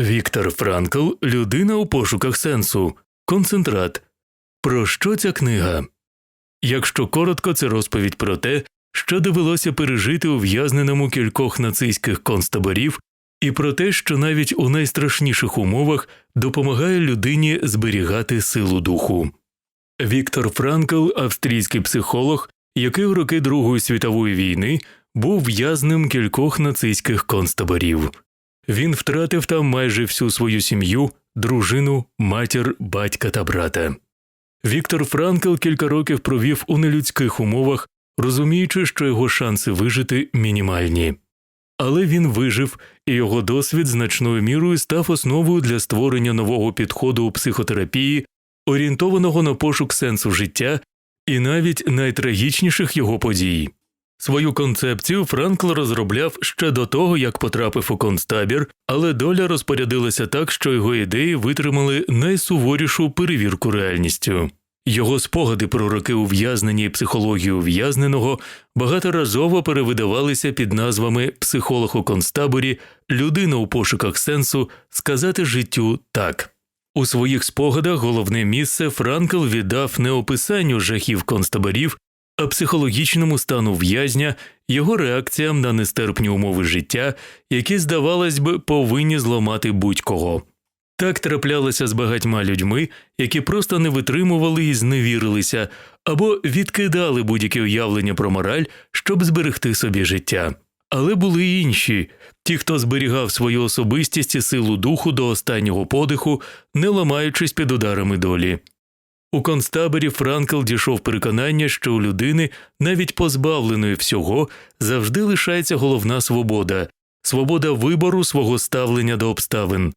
Віктор Франкл Людина у пошуках сенсу. Концентрат. Про що ця книга? Якщо коротко, це розповідь про те, що довелося пережити ув'язненому кількох нацистських концтаборів, і про те, що навіть у найстрашніших умовах допомагає людині зберігати силу духу. Віктор Франкл, австрійський психолог, який у роки Другої світової війни був в'язнем кількох нацистських концтаборів. Він втратив там майже всю свою сім'ю, дружину, матір, батька та брата. Віктор Франкл кілька років провів у нелюдських умовах, розуміючи, що його шанси вижити мінімальні. Але він вижив, і його досвід значною мірою став основою для створення нового підходу у психотерапії, орієнтованого на пошук сенсу життя і навіть найтрагічніших його подій. Свою концепцію Франкл розробляв ще до того, як потрапив у концтабір, але доля розпорядилася так, що його ідеї витримали найсуворішу перевірку реальністю. Його спогади про роки ув'язнення і психологію ув'язненого багаторазово перевидавалися під назвами Психолог у концтаборі, людина у пошуках сенсу, сказати життю так. У своїх спогадах головне місце Франкл віддав не описанню жахів концтаборів, а психологічному стану в'язня, його реакціям на нестерпні умови життя, які, здавалось би, повинні зламати будь-кого. Так траплялося з багатьма людьми, які просто не витримували і зневірилися або відкидали будь-які уявлення про мораль, щоб зберегти собі життя. Але були й інші ті, хто зберігав свою особистість і силу духу до останнього подиху, не ламаючись під ударами долі. У концтаборі Франкл дійшов переконання, що у людини, навіть позбавленої всього, завжди лишається головна свобода свобода вибору свого ставлення до обставин.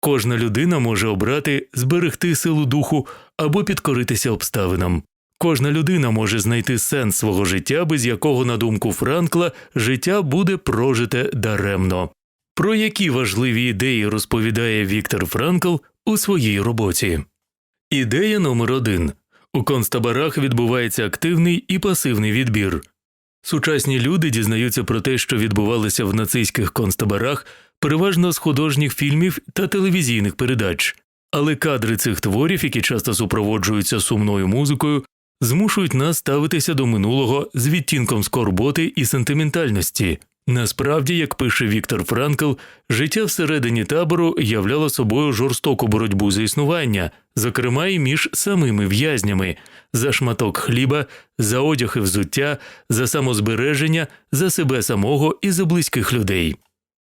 Кожна людина може обрати зберегти силу духу або підкоритися обставинам. Кожна людина може знайти сенс свого життя, без якого, на думку Франкла, життя буде прожите даремно. Про які важливі ідеї розповідає Віктор Франкл у своїй роботі. Ідея номер один у концтаборах відбувається активний і пасивний відбір. Сучасні люди дізнаються про те, що відбувалося в нацистських концтаборах, переважно з художніх фільмів та телевізійних передач, але кадри цих творів, які часто супроводжуються сумною музикою, змушують нас ставитися до минулого з відтінком скорботи і сентиментальності. Насправді, як пише Віктор Франкл, життя всередині табору являло собою жорстоку боротьбу за існування, зокрема і між самими в'язнями, за шматок хліба, за одяг і взуття, за самозбереження, за себе самого і за близьких людей.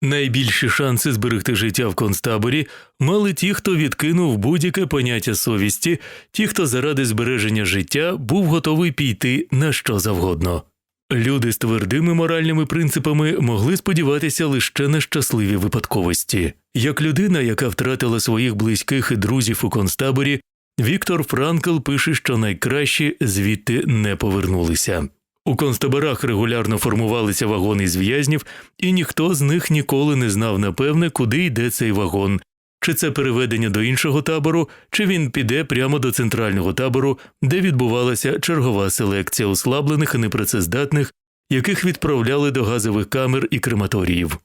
Найбільші шанси зберегти життя в концтаборі мали ті, хто відкинув будь-яке поняття совісті, ті, хто заради збереження життя був готовий піти на що завгодно. Люди з твердими моральними принципами могли сподіватися лише на щасливі випадковості. Як людина, яка втратила своїх близьких і друзів у концтаборі, Віктор Франкл пише, що найкращі звідти не повернулися. У концтаборах регулярно формувалися вагони з в'язнів, і ніхто з них ніколи не знав напевне, куди йде цей вагон, чи це переведення до іншого табору, чи він піде прямо до центрального табору, де відбувалася чергова селекція ослаблених і непрацездатних, яких відправляли до газових камер і крематоріїв.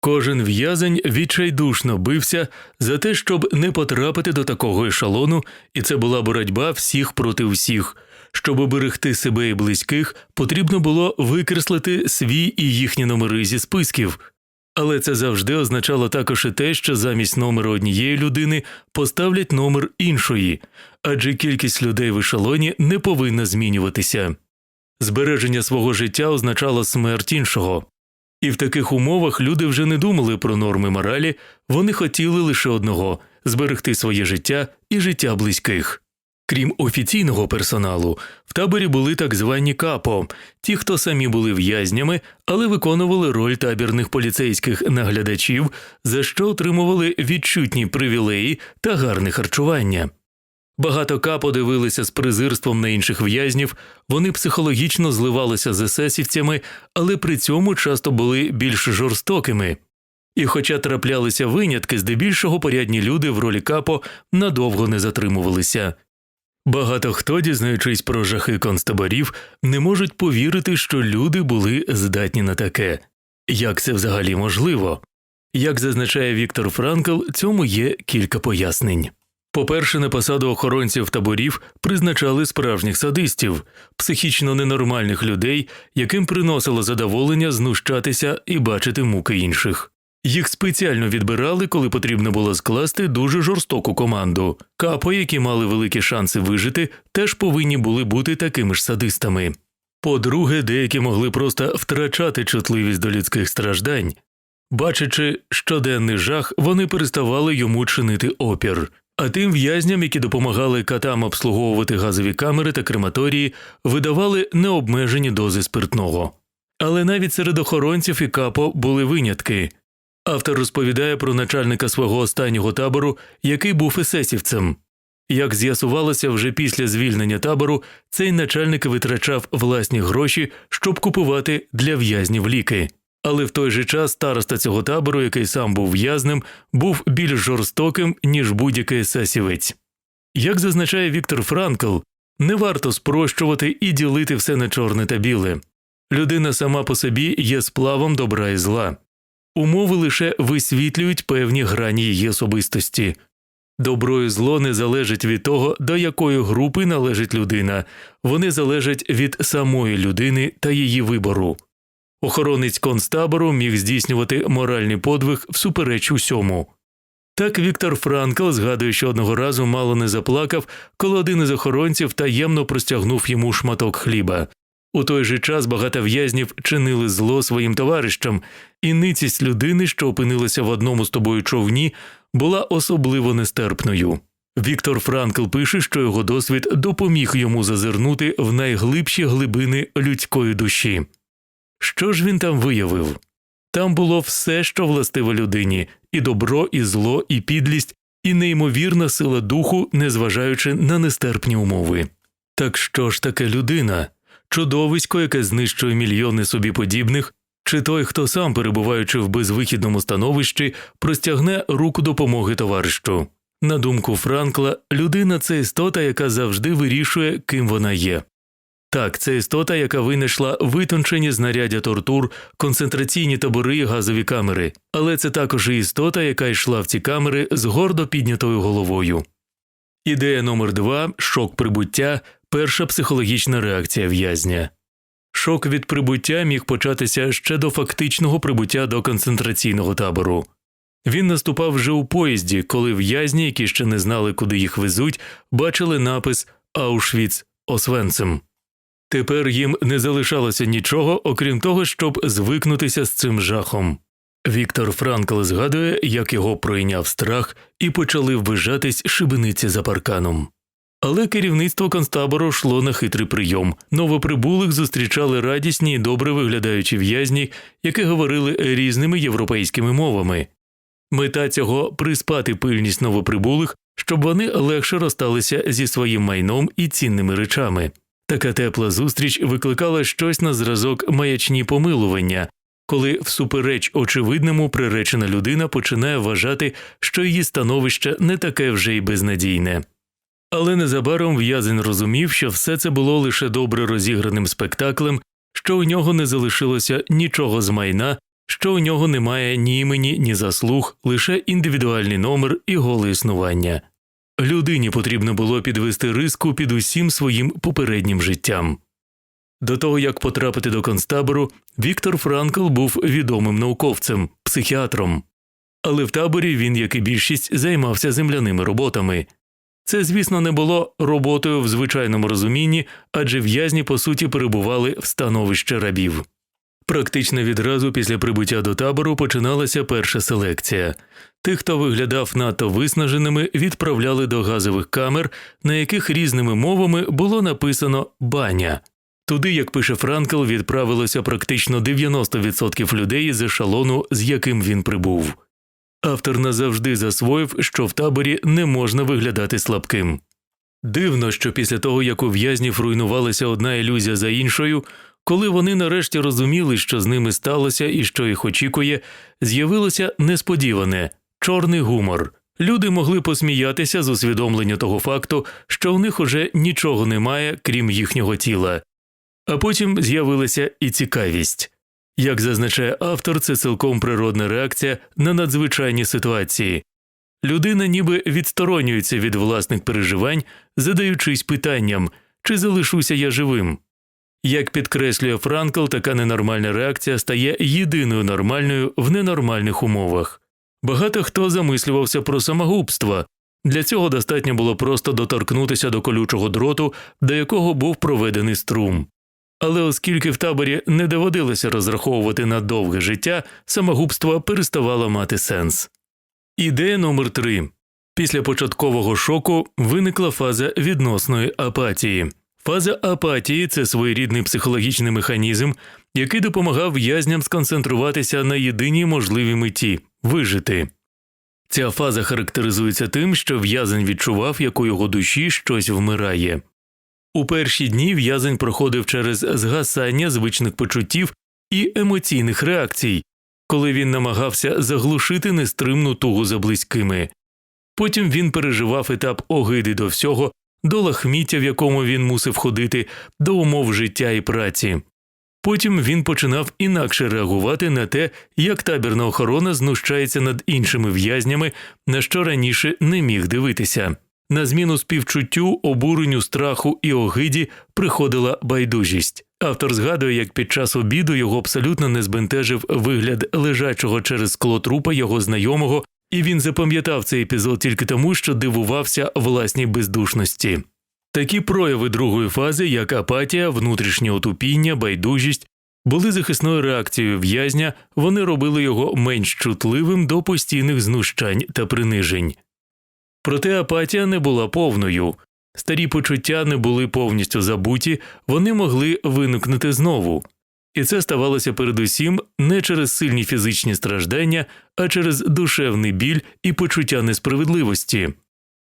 Кожен в'язень відчайдушно бився за те, щоб не потрапити до такого ешелону, і це була боротьба всіх проти всіх. Щоб оберегти себе і близьких, потрібно було викреслити свій і їхні номери зі списків. Але це завжди означало також і те, що замість номеру однієї людини поставлять номер іншої, адже кількість людей в ешелоні не повинна змінюватися. Збереження свого життя означало смерть іншого. І в таких умовах люди вже не думали про норми моралі, вони хотіли лише одного зберегти своє життя і життя близьких. Крім офіційного персоналу, в таборі були так звані капо, ті, хто самі були в'язнями, але виконували роль табірних поліцейських наглядачів, за що отримували відчутні привілеї та гарне харчування. Багато капо дивилися з презирством на інших в'язнів, вони психологічно зливалися з есесівцями, але при цьому часто були більш жорстокими. І, хоча траплялися винятки, здебільшого порядні люди в ролі капо надовго не затримувалися. Багато хто, дізнаючись про жахи концтаборів, не можуть повірити, що люди були здатні на таке. Як це взагалі можливо? Як зазначає Віктор Франкл, цьому є кілька пояснень. По-перше, на посаду охоронців таборів призначали справжніх садистів, психічно ненормальних людей, яким приносило задоволення знущатися і бачити муки інших. Їх спеціально відбирали, коли потрібно було скласти дуже жорстоку команду. Капо, які мали великі шанси вижити, теж повинні були бути такими ж садистами. По-друге, деякі могли просто втрачати чутливість до людських страждань. Бачачи щоденний жах, вони переставали йому чинити опір. А тим в'язням, які допомагали катам обслуговувати газові камери та крематорії, видавали необмежені дози спиртного. Але навіть серед охоронців і капо були винятки. Автор розповідає про начальника свого останнього табору, який був есесівцем. Як з'ясувалося вже після звільнення табору, цей начальник витрачав власні гроші, щоб купувати для в'язнів ліки. Але в той же час староста цього табору, який сам був в'язнем, був більш жорстоким, ніж будь-який есесівець. Як зазначає Віктор Франкл, не варто спрощувати і ділити все на чорне та біле. Людина сама по собі є сплавом добра і зла. Умови лише висвітлюють певні грані її особистості. Добро і зло не залежить від того, до якої групи належить людина, вони залежать від самої людини та її вибору. Охоронець концтабору міг здійснювати моральний подвиг всупереч усьому. Так Віктор Франкл згадує, що одного разу мало не заплакав, коли один із охоронців таємно простягнув йому шматок хліба. У той же час багато в'язнів чинили зло своїм товаришам, і ницість людини, що опинилася в одному з тобою човні, була особливо нестерпною. Віктор Франкл пише, що його досвід допоміг йому зазирнути в найглибші глибини людської душі. Що ж він там виявив? Там було все, що властиво людині, і добро, і зло, і підлість, і неймовірна сила духу, незважаючи на нестерпні умови. Так що ж таке людина? Чудовисько, яке знищує мільйони собі подібних, чи той, хто сам, перебуваючи в безвихідному становищі, простягне руку допомоги товаришу. На думку Франкла, людина це істота, яка завжди вирішує, ким вона є. Так, це істота, яка винайшла витончені знаряддя тортур, концентраційні табори і газові камери, але це також і істота, яка йшла в ці камери з гордо піднятою головою. Ідея номер два шок прибуття перша психологічна реакція в'язня. Шок від прибуття міг початися ще до фактичного прибуття до концентраційного табору. Він наступав вже у поїзді, коли в'язні, які ще не знали, куди їх везуть, бачили напис Аушвіц Освенцем. Тепер їм не залишалося нічого, окрім того, щоб звикнутися з цим жахом. Віктор Франкл згадує, як його пройняв страх і почали вбижатись шибениці за парканом. Але керівництво концтабору йшло на хитрий прийом. Новоприбулих зустрічали радісні і добре виглядаючі в'язні, які говорили різними європейськими мовами. Мета цього приспати пильність новоприбулих, щоб вони легше розсталися зі своїм майном і цінними речами. Така тепла зустріч викликала щось на зразок маячні помилування, коли всупереч очевидному приречена людина починає вважати, що її становище не таке вже й безнадійне. Але незабаром в'язень розумів, що все це було лише добре розіграним спектаклем, що у нього не залишилося нічого з майна, що у нього немає ні імені, ні заслуг, лише індивідуальний номер і голе існування. Людині потрібно було підвести риску під усім своїм попереднім життям. До того як потрапити до концтабору, Віктор Франкл був відомим науковцем, психіатром, але в таборі він, як і більшість, займався земляними роботами. Це, звісно, не було роботою в звичайному розумінні, адже в'язні по суті перебували в становище рабів. Практично відразу після прибуття до табору починалася перша селекція. Тих, хто виглядав надто виснаженими, відправляли до газових камер, на яких різними мовами було написано баня. Туди, як пише Франкл, відправилося практично 90% людей з ешелону, з яким він прибув. Автор назавжди засвоїв, що в таборі не можна виглядати слабким. Дивно, що після того, як у в'язнів руйнувалася одна ілюзія за іншою, коли вони нарешті розуміли, що з ними сталося і що їх очікує, з'явилося несподіване чорний гумор. Люди могли посміятися з усвідомлення того факту, що в них уже нічого немає, крім їхнього тіла. А потім з'явилася і цікавість. Як зазначає автор, це цілком природна реакція на надзвичайні ситуації. Людина ніби відсторонюється від власних переживань, задаючись питанням, чи залишуся я живим. Як підкреслює Франкл, така ненормальна реакція стає єдиною нормальною в ненормальних умовах. Багато хто замислювався про самогубство. Для цього достатньо було просто доторкнутися до колючого дроту, до якого був проведений струм. Але оскільки в таборі не доводилося розраховувати на довге життя, самогубство переставало мати сенс. Ідея номер 3 Після початкового шоку виникла фаза відносної апатії. Фаза апатії це своєрідний психологічний механізм, який допомагав в'язням сконцентруватися на єдиній можливій меті вижити. Ця фаза характеризується тим, що в'язень відчував, як у його душі щось вмирає. У перші дні в'язень проходив через згасання звичних почуттів і емоційних реакцій, коли він намагався заглушити нестримну тугу за близькими. Потім він переживав етап огиди до всього, до лахміття, в якому він мусив ходити, до умов життя і праці. Потім він починав інакше реагувати на те, як табірна охорона знущається над іншими в'язнями, на що раніше не міг дивитися. На зміну співчуттю, обуренню, страху і огиді приходила байдужість. Автор згадує, як під час обіду його абсолютно не збентежив вигляд лежачого через скло трупа його знайомого, і він запам'ятав цей епізод тільки тому, що дивувався власній бездушності. Такі прояви другої фази, як апатія, внутрішнє отупіння, байдужість, були захисною реакцією в'язня, вони робили його менш чутливим до постійних знущань та принижень. Проте апатія не була повною, старі почуття не були повністю забуті, вони могли виникнути знову. І це ставалося передусім не через сильні фізичні страждання, а через душевний біль і почуття несправедливості.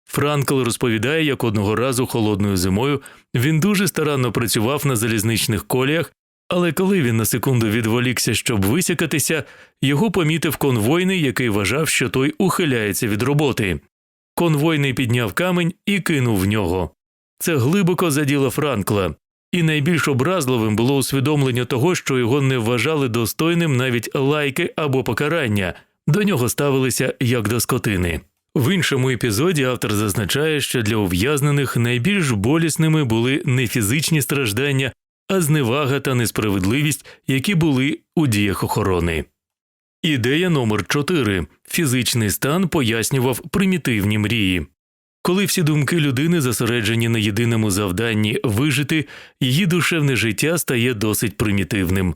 Франкл розповідає, як одного разу холодною зимою він дуже старанно працював на залізничних коліях, але коли він на секунду відволікся, щоб висякатися, його помітив конвойний, який вважав, що той ухиляється від роботи. Конвойний підняв камінь і кинув в нього. Це глибоко заділо Франкла, і найбільш образливим було усвідомлення того, що його не вважали достойним навіть лайки або покарання, до нього ставилися як до скотини. В іншому епізоді автор зазначає, що для ув'язнених найбільш болісними були не фізичні страждання, а зневага та несправедливість, які були у діях охорони. Ідея номер 4 фізичний стан пояснював примітивні мрії. Коли всі думки людини зосереджені на єдиному завданні вижити, її душевне життя стає досить примітивним.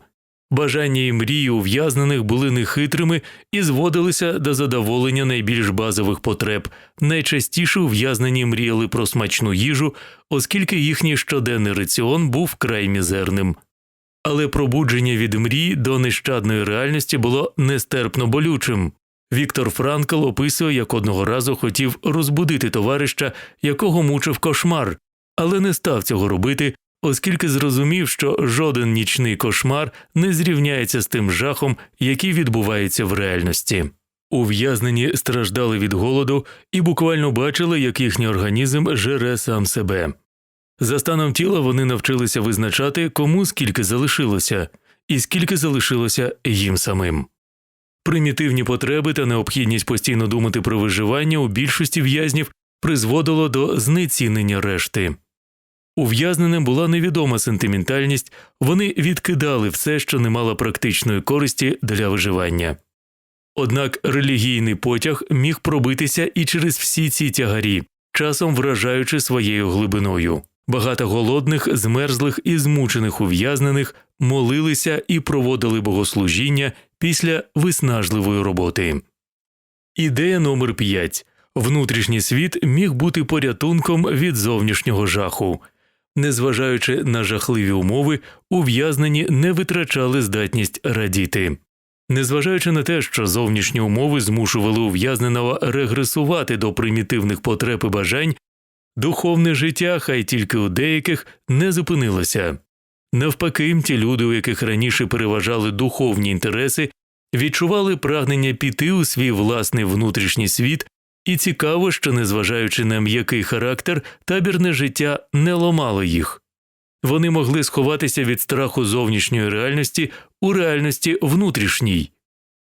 Бажання і мрії ув'язнених були нехитрими і зводилися до задоволення найбільш базових потреб. Найчастіше ув'язнені мріяли про смачну їжу, оскільки їхній щоденний раціон був край мізерним. Але пробудження від мрій до нещадної реальності було нестерпно болючим. Віктор Франкл описує, як одного разу хотів розбудити товариша, якого мучив кошмар, але не став цього робити, оскільки зрозумів, що жоден нічний кошмар не зрівняється з тим жахом, який відбувається в реальності. Ув'язнені страждали від голоду і буквально бачили, як їхній організм жере сам себе. За станом тіла вони навчилися визначати, кому скільки залишилося, і скільки залишилося їм самим. Примітивні потреби та необхідність постійно думати про виживання у більшості в'язнів призводило до знецінення решти. Ув'язненим була невідома сентиментальність, вони відкидали все, що не мало практичної користі для виживання. Однак релігійний потяг міг пробитися і через всі ці тягарі, часом вражаючи своєю глибиною. Багато голодних, змерзлих і змучених ув'язнених молилися і проводили богослужіння після виснажливої роботи. Ідея номер 5. внутрішній світ міг бути порятунком від зовнішнього жаху. Незважаючи на жахливі умови, ув'язнені не витрачали здатність радіти. Незважаючи на те, що зовнішні умови змушували ув'язненого регресувати до примітивних потреб і бажань, духовне життя, хай тільки у деяких, не зупинилося. Навпаки, ті люди, у яких раніше переважали духовні інтереси, відчували прагнення піти у свій власний внутрішній світ, і цікаво, що, незважаючи на м'який характер, табірне життя не ломало їх. Вони могли сховатися від страху зовнішньої реальності у реальності внутрішній.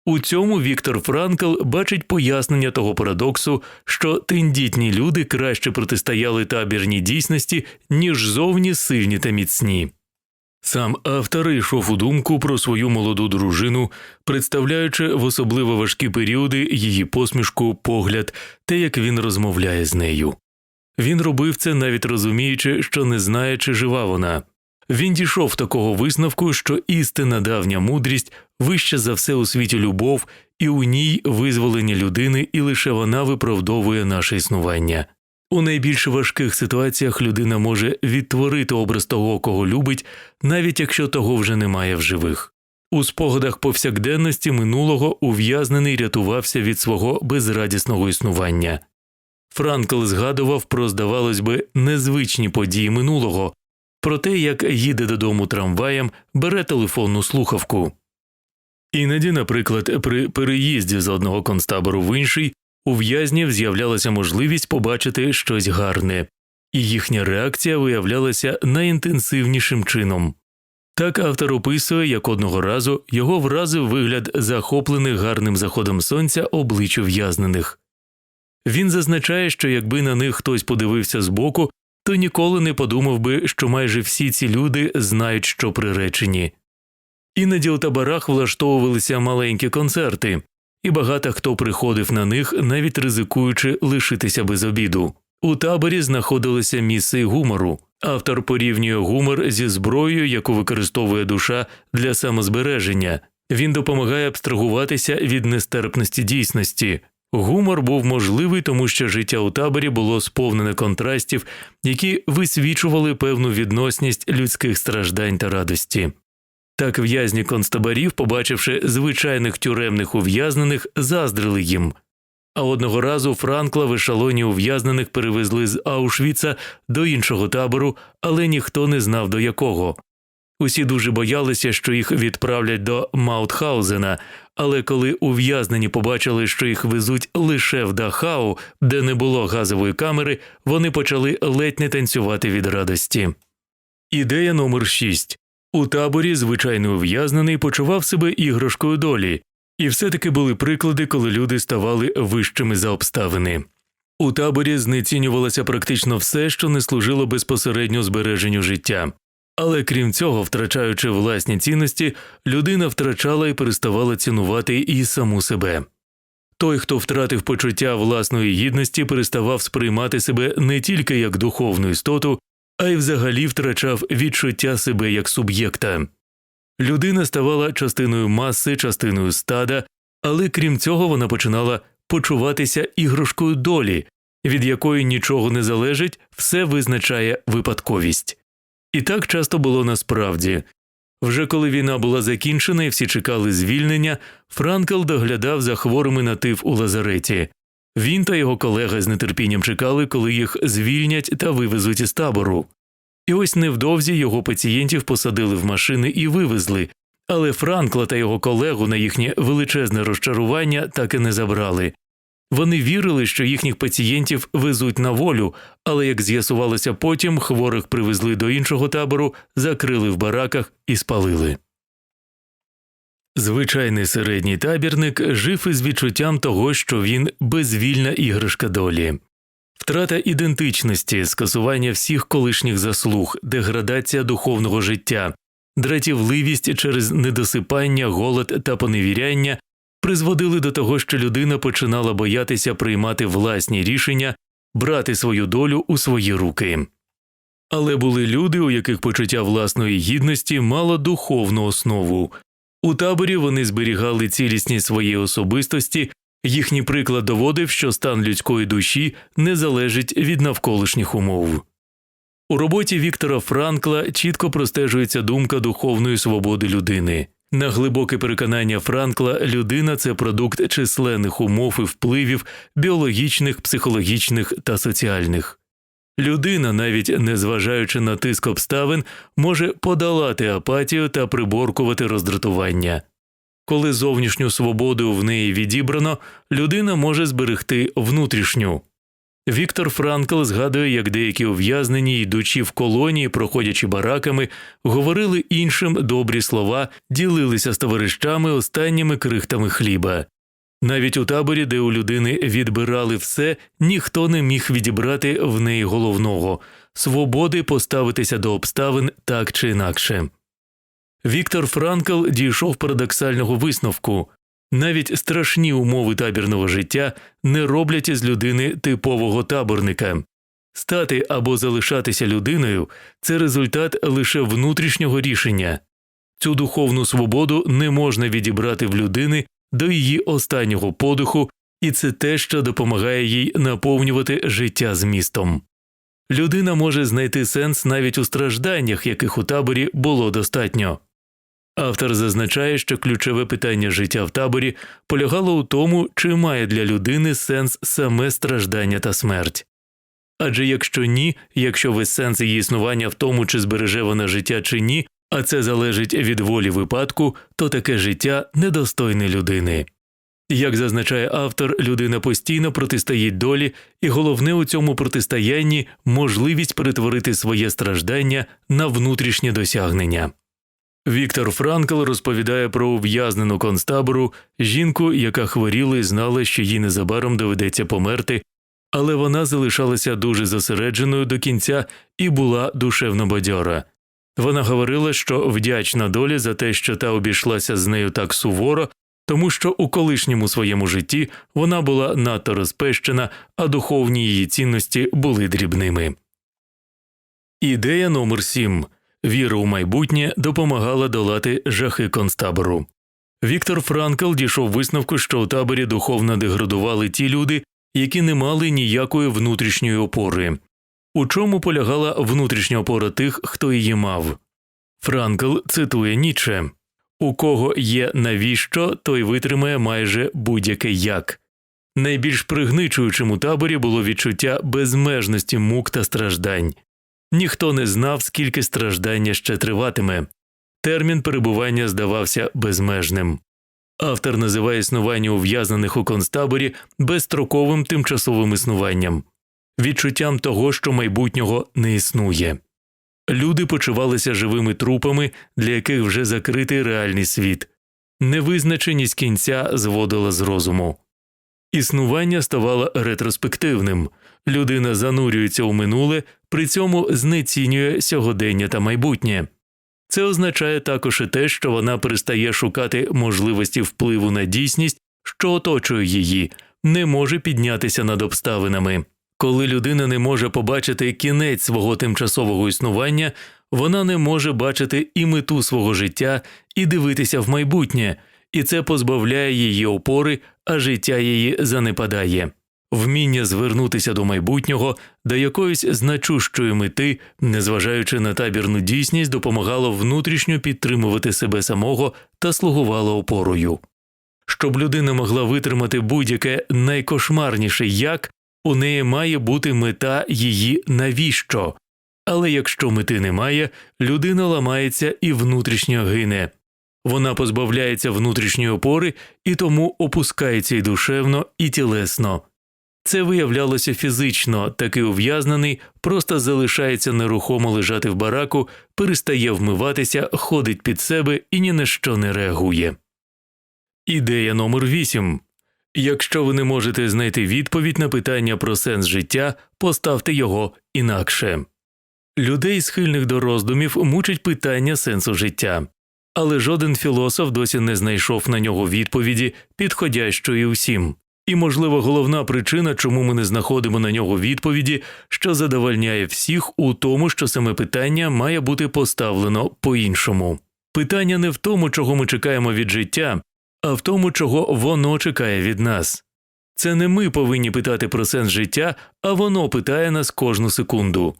У цьому Віктор Франкл бачить пояснення того парадоксу, що тендітні люди краще протистояли табірній дійсності, ніж зовні сильні та міцні. Сам автор йшов у думку про свою молоду дружину, представляючи в особливо важкі періоди її посмішку, погляд те, як він розмовляє з нею. Він робив це навіть розуміючи, що не знає, чи жива вона. Він дійшов такого висновку, що істинна давня мудрість вища за все у світі любов, і у ній визволення людини, і лише вона виправдовує наше існування. У найбільш важких ситуаціях людина може відтворити образ того, кого любить, навіть якщо того вже немає в живих. У спогадах повсякденності минулого ув'язнений рятувався від свого безрадісного існування. Франкл згадував про, здавалось би, незвичні події минулого, про те, як їде додому трамваєм, бере телефонну слухавку. Іноді, наприклад, при переїзді з одного концтабору в інший у в'язнів з'являлася можливість побачити щось гарне, і їхня реакція виявлялася найінтенсивнішим чином. Так автор описує, як одного разу його вразив вигляд захоплених гарним заходом сонця облич ув'язнених. Він зазначає, що якби на них хтось подивився збоку, то ніколи не подумав би, що майже всі ці люди знають, що приречені. Іноді у таборах влаштовувалися маленькі концерти, і багато хто приходив на них, навіть ризикуючи лишитися без обіду. У таборі знаходилися місце гумору. Автор порівнює гумор зі зброєю, яку використовує душа для самозбереження. Він допомагає абстрагуватися від нестерпності дійсності. Гумор був можливий, тому що життя у таборі було сповнене контрастів, які висвічували певну відносність людських страждань та радості. Так в'язні концтаборів, побачивши звичайних тюремних ув'язнених, заздрили їм. А одного разу Франкла в ешелоні ув'язнених перевезли з Аушвіца до іншого табору, але ніхто не знав до якого. Усі дуже боялися, що їх відправлять до Маутхаузена, але коли ув'язнені побачили, що їх везуть лише в Дахау, де не було газової камери, вони почали ледь не танцювати від радості. Ідея номер 6. У таборі звичайний ув'язнений почував себе іграшкою долі, і все таки були приклади, коли люди ставали вищими за обставини. У таборі знецінювалося практично все, що не служило безпосередньо збереженню життя. Але крім цього, втрачаючи власні цінності, людина втрачала і переставала цінувати і саму себе. Той, хто втратив почуття власної гідності, переставав сприймати себе не тільки як духовну істоту, а й взагалі втрачав відчуття себе як суб'єкта. Людина ставала частиною маси, частиною стада, але крім цього вона починала почуватися іграшкою долі, від якої нічого не залежить, все визначає випадковість. І так часто було насправді. Вже коли війна була закінчена і всі чекали звільнення, Франкл доглядав за хворими на тиф у лазареті. Він та його колега з нетерпінням чекали, коли їх звільнять та вивезуть із табору. І ось невдовзі його пацієнтів посадили в машини і вивезли, але Франкла та його колегу на їхнє величезне розчарування так і не забрали. Вони вірили, що їхніх пацієнтів везуть на волю, але як з'ясувалося потім, хворих привезли до іншого табору, закрили в бараках і спалили. Звичайний середній табірник жив із відчуттям того, що він безвільна іграшка долі. Втрата ідентичності, скасування всіх колишніх заслуг, деградація духовного життя, дратівливість через недосипання, голод та поневіряння призводили до того, що людина починала боятися приймати власні рішення, брати свою долю у свої руки. Але були люди, у яких почуття власної гідності мало духовну основу. У таборі вони зберігали цілісність своєї особистості, їхній приклад доводив, що стан людської душі не залежить від навколишніх умов. У роботі Віктора Франкла чітко простежується думка духовної свободи людини. На глибоке переконання Франкла, людина це продукт численних умов і впливів біологічних, психологічних та соціальних. Людина, навіть незважаючи на тиск обставин, може подолати апатію та приборкувати роздратування. Коли зовнішню свободу в неї відібрано, людина може зберегти внутрішню. Віктор Франкл згадує, як деякі ув'язнені, йдучи в колонії, проходячи бараками, говорили іншим добрі слова, ділилися з товаришами останніми крихтами хліба. Навіть у таборі, де у людини відбирали все, ніхто не міг відібрати в неї головного свободи поставитися до обставин так чи інакше. Віктор Франкл дійшов парадоксального висновку навіть страшні умови табірного життя не роблять із людини типового таборника. Стати або залишатися людиною це результат лише внутрішнього рішення. Цю духовну свободу не можна відібрати в людини до її останнього подиху, і це те, що допомагає їй наповнювати життя змістом. Людина може знайти сенс навіть у стражданнях, яких у таборі було достатньо. Автор зазначає, що ключове питання життя в таборі полягало у тому, чи має для людини сенс саме страждання та смерть. Адже якщо ні, якщо весь сенс її існування в тому, чи збереже вона життя чи ні, а це залежить від волі випадку, то таке життя недостойне людини. Як зазначає автор, людина постійно протистоїть долі, і головне у цьому протистоянні можливість перетворити своє страждання на внутрішнє досягнення. Віктор Франкл розповідає про ув'язнену концтабору, жінку, яка хворіла і знала, що їй незабаром доведеться померти, але вона залишалася дуже зосередженою до кінця і була душевно бадьора. Вона говорила, що вдячна долі за те, що та обійшлася з нею так суворо, тому що у колишньому своєму житті вона була надто розпещена, а духовні її цінності були дрібними. Ідея номер 7 Віра у майбутнє допомагала долати жахи концтабору. Віктор Франкл дійшов висновку, що у таборі духовно деградували ті люди, які не мали ніякої внутрішньої опори. У чому полягала внутрішня опора тих, хто її мав? Франкл цитує Ніче У кого є навіщо, той витримає майже будь-яке як. Найбільш пригничуючим у таборі було відчуття безмежності мук та страждань. Ніхто не знав, скільки страждання ще триватиме. Термін перебування здавався безмежним. Автор називає існування ув'язнених у концтаборі безстроковим тимчасовим існуванням, відчуттям того, що майбутнього не існує. Люди почувалися живими трупами, для яких вже закритий реальний світ, невизначеність кінця зводила з розуму. Існування ставало ретроспективним, людина занурюється у минуле, при цьому знецінює сьогодення та майбутнє. Це означає також і те, що вона перестає шукати можливості впливу на дійсність, що оточує її, не може піднятися над обставинами. Коли людина не може побачити кінець свого тимчасового існування, вона не може бачити і мету свого життя і дивитися в майбутнє, і це позбавляє її опори, а життя її занепадає. Вміння звернутися до майбутнього, до якоїсь значущої мети, незважаючи на табірну дійсність, допомагало внутрішньо підтримувати себе самого та слугувало опорою. Щоб людина могла витримати будь-яке найкошмарніше як, у неї має бути мета її навіщо. Але якщо мети немає, людина ламається і внутрішньо гине. Вона позбавляється внутрішньої опори і тому опускається і душевно, і тілесно. Це виявлялося фізично, такий ув'язнений просто залишається нерухомо лежати в бараку, перестає вмиватися, ходить під себе і ні на що не реагує. Ідея номер 8. Якщо ви не можете знайти відповідь на питання про сенс життя, поставте його інакше. Людей, схильних до роздумів, мучить питання сенсу життя, але жоден філософ досі не знайшов на нього відповіді, підходящої усім. І, можливо, головна причина, чому ми не знаходимо на нього відповіді, що задовольняє всіх у тому, що саме питання має бути поставлено по іншому. Питання не в тому, чого ми чекаємо від життя, а в тому, чого воно чекає від нас. Це не ми повинні питати про сенс життя, а воно питає нас кожну секунду.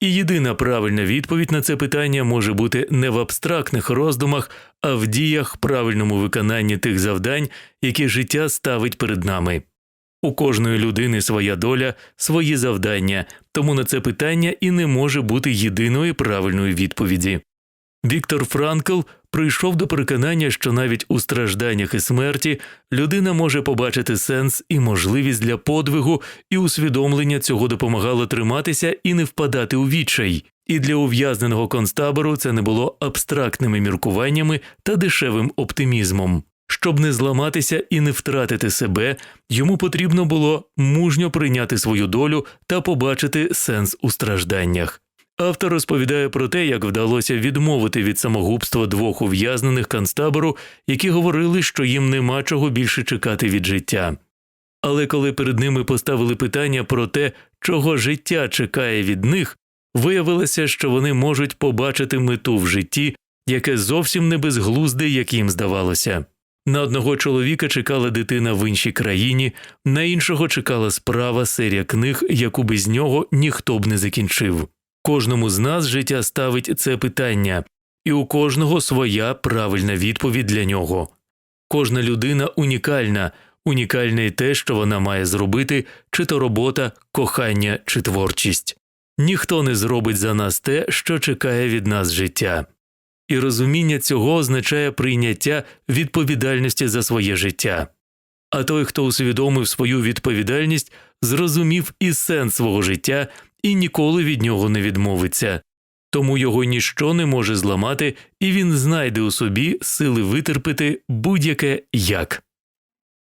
І єдина правильна відповідь на це питання може бути не в абстрактних роздумах, а в діях правильному виконанні тих завдань, які життя ставить перед нами. У кожної людини своя доля, свої завдання, тому на це питання і не може бути єдиної правильної відповіді. Віктор Франкл прийшов до переконання, що навіть у стражданнях і смерті людина може побачити сенс і можливість для подвигу, і усвідомлення цього допомагало триматися і не впадати у відчай. І для ув'язненого концтабору це не було абстрактними міркуваннями та дешевим оптимізмом. Щоб не зламатися і не втратити себе, йому потрібно було мужньо прийняти свою долю та побачити сенс у стражданнях. Автор розповідає про те, як вдалося відмовити від самогубства двох ув'язнених концтабору, які говорили, що їм нема чого більше чекати від життя. Але коли перед ними поставили питання про те, чого життя чекає від них, виявилося, що вони можуть побачити мету в житті, яке зовсім не безглузде, як їм здавалося. На одного чоловіка чекала дитина в іншій країні, на іншого чекала справа серія книг, яку без нього ніхто б не закінчив. Кожному з нас життя ставить це питання, і у кожного своя правильна відповідь для нього. Кожна людина унікальна, унікальне й те, що вона має зробити, чи то робота, кохання чи творчість. Ніхто не зробить за нас те, що чекає від нас життя. І розуміння цього означає прийняття відповідальності за своє життя. А той, хто усвідомив свою відповідальність, зрозумів і сенс свого життя і ніколи від нього не відмовиться. Тому його ніщо не може зламати, і він знайде у собі сили витерпити будь-яке як.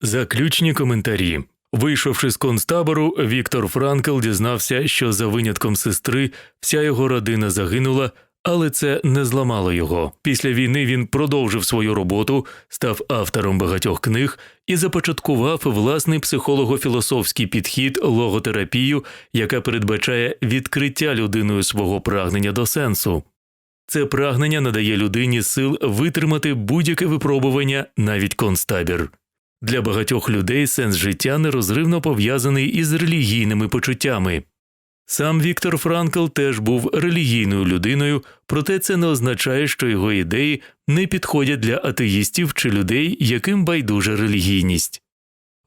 Заключні коментарі. Вийшовши з концтабору, Віктор Франкл дізнався, що за винятком сестри вся його родина загинула, але це не зламало його. Після війни він продовжив свою роботу, став автором багатьох книг і започаткував власний психолого-філософський підхід логотерапію, яка передбачає відкриття людиною свого прагнення до сенсу. Це прагнення надає людині сил витримати будь-яке випробування, навіть концтабір. Для багатьох людей сенс життя нерозривно пов'язаний із релігійними почуттями. Сам Віктор Франкл теж був релігійною людиною, проте це не означає, що його ідеї не підходять для атеїстів чи людей, яким байдуже релігійність.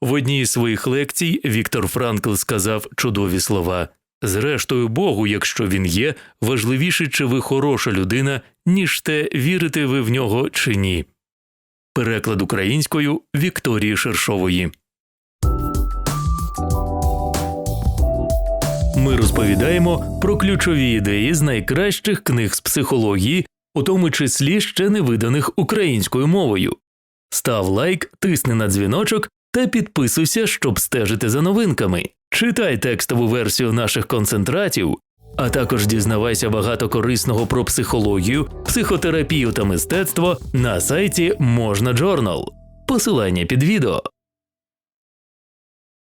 В одній із своїх лекцій Віктор Франкл сказав чудові слова Зрештою, Богу, якщо він є, важливіше, чи ви хороша людина, ніж те, вірите ви в нього чи ні. Переклад українською Вікторії Шершової. Ми розповідаємо про ключові ідеї з найкращих книг з психології, у тому числі ще не виданих українською мовою. Став лайк, тисни на дзвіночок та підписуйся, щоб стежити за новинками. Читай текстову версію наших концентратів, а також дізнавайся багато корисного про психологію, психотерапію та мистецтво на сайті Можна Джорнал. Посилання під відео.